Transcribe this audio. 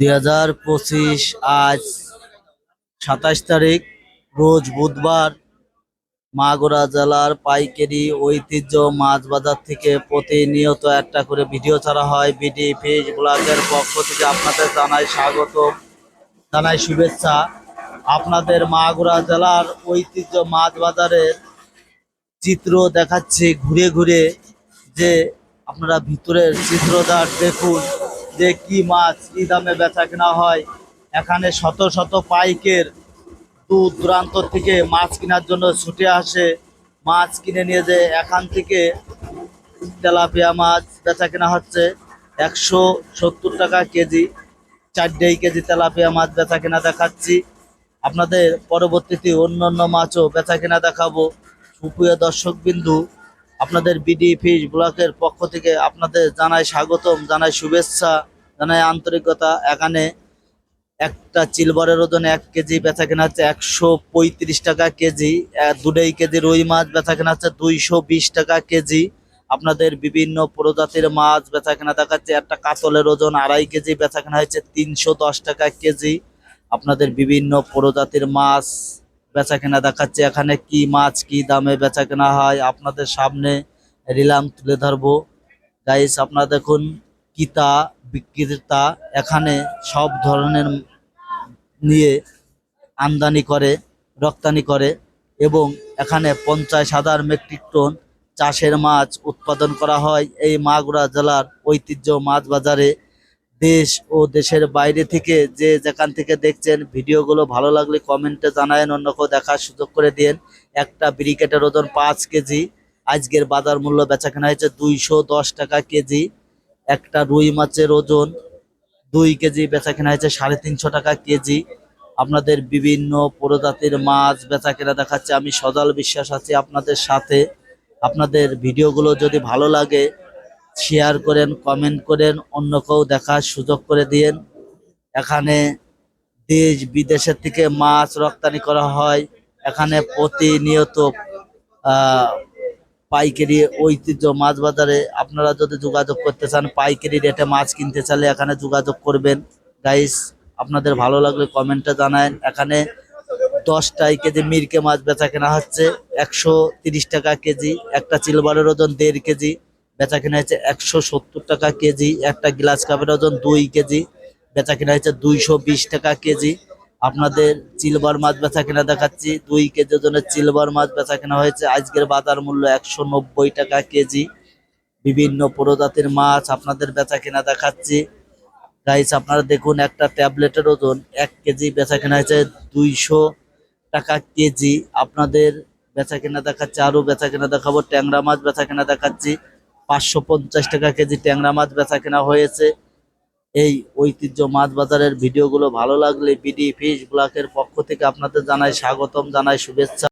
দুই হাজার পঁচিশ আজ সাতাশ তারিখ, রোজ বুধবার মাগুরা জেলার পাইকারি ঐতিহ্য মাছ বাজার থেকে প্রতিনিয়ত একটা করে ভিডিও ছাড়া হয়। বিডি ফিশ ব্লগের পক্ষ থেকে আপনাদের জানাই স্বাগত, জানাই শুভেচ্ছা। আপনাদের মাগুরা জেলার ঐতিহ্য মাছ বাজারের চিত্র দেখাচ্ছে ঘুরে ঘুরে, যে আপনারা ভিতরের চিত্রটা দেখুন। যে কি মাছ, কি দামে বেচা কেনা হয়, এখানে শত শত পাইকের দূর দূরান্ত থেকে মাছ কেনার জন্য ছুটে আসে। মাছ কিনে নিয়ে যে এখান থেকে তেলাপিয়া মাছ বেচা কেনা হচ্ছে, একশো সত্তর টাকা কেজি চারটেই কেজি তেলাপিয়া মাছ বেচা কেনা দেখাচ্ছি। আপনাদের পরবর্তীতে অন্য অন্য মাছও বেচা কেনা দেখাবো। সুপ্রিয় দর্শক বিন্দু আপনাদের বিডি ফিশ ব্লকের পক্ষ থেকে আপনাদের জানাই স্বাগতম, জানাই শুভেচ্ছা, জানাই আন্তরিকতা। এখানে একটা চিলবরের ওজন এক কেজি বেচা কেনা হচ্ছে একশো পঁয়ত্রিশ টাকা কেজি। দুটাই কেজি রুই মাছ বেচা কেনা হচ্ছে দুইশো বিশ টাকা কেজি। আপনাদের বিভিন্ন প্রজাতির মাছ বেচা কেনা দেখাচ্ছে, একটা কাতলের ওজন আড়াই কেজি বেচা কেনা হচ্ছে তিনশো দশ টাকা কেজি। আপনাদের বিভিন্ন প্রজাতির মাছ বেচা কেনা দেখাচ্ছে। এখানে কি মাছ, কি দামে বেচা কেনা হয় আপনাদের সামনে রিলাম তুলে ধরবো। গাইস আপনারা দেখুন, কিতা, বিক্রেতা এখানে সব ধরনের নিয়ে আমদানি করে, রপ্তানি করে এবং এখানে পঞ্চাশ হাজার মেট্রিক টন চাষের মাছ উৎপাদন করা হয়। এই মাগুরা জেলার ঐতিহ্য মাছ বাজারে দেশ ও দেশের বাইরে থেকে যে যেখান থেকে দেখছেন ভিডিওগুলো ভালো লাগলে কমেন্টে জানায়েন অন্য কেউ দেখার সুযোগ করে দিন একটা ব্রিকেটের ওজন পাঁচ কেজি, আজকের বাজার মূল্য বেচা কেনা হয়েছে দুইশো দশ টাকা কেজি। একটা রুই মাছের ওজন দুই কেজি বেচা কেনা হয়েছে সাড়ে তিনশো টাকা কেজি। আপনাদের বিভিন্ন প্রজাতির মাছ বেচা কেনা দেখাচ্ছে, আমি সজাল বিশ্বাস আছি আপনাদের সাথে। আপনাদের ভিডিওগুলো যদি ভালো লাগে শেয়ার করেন কমেন্ট করেন অন্য কেউ দেখার সুযোগ করে দিয়েন। এখানে দেশ বিদেশের থেকে মাছ রপ্তানি করা হয়। এখানে প্রতিনিয়ত পাইকারি ঐতিহ্য মাছ বাজারে আপনারা যদি যোগাযোগ করতে চান, পাইকারি রেটে মাছ কিনতে চাইলে এখানে যোগাযোগ করবেন। গাইস আপনাদের ভালো লাগলে কমেন্টে জানায় এখানে দশটাই কেজি মিরকে মাছ বেচা কেনা হচ্ছে। একশো টাকা কেজি, একটা চিলবারের ওজন দেড় কেজি। বেচা কেনা হয়েছে একশো সত্তর টাকা কেজি, একটা গ্লাস কাপের ওজন দুই কেজি, বেচা কেনা হয়েছে দুইশো বিশ টাকা কেজি। আপনাদের চিলবার মাছ বেচা কেনা দেখাচ্ছি, দুই কেজি ওজনের চিলবার মাছ বেচা কেনা হয়েছে। আজকের বাজার মূল্য একশো নব্বই টাকা কেজি। বিভিন্ন প্রজাতির মাছ আপনাদের বেচা কেনা দেখাচ্ছি। গাইস আপনারা দেখুন একটা ট্যাবলেটের ওজন এক কেজি বেচা কেনা হয়েছে দুইশো টাকা কেজি। আপনাদের বেচা কেনা দেখাচ্ছে, আরও বেচা কেনা দেখাবো। ট্যাংরা মাছ বেচা কেনা দেখাচ্ছি। পাঁচশো পঞ্চাশ টাকা কেজি ট্যাংরা মাছ বেচা কেনা হয়েছে। এই ঐতিহ্য মাছ বাজারের ভিডিওগুলো ভালো লাগলে বিডি ফিশ ব্লকের পক্ষ থেকে আপনাদের জানাই স্বাগতম, জানাই শুভেচ্ছা।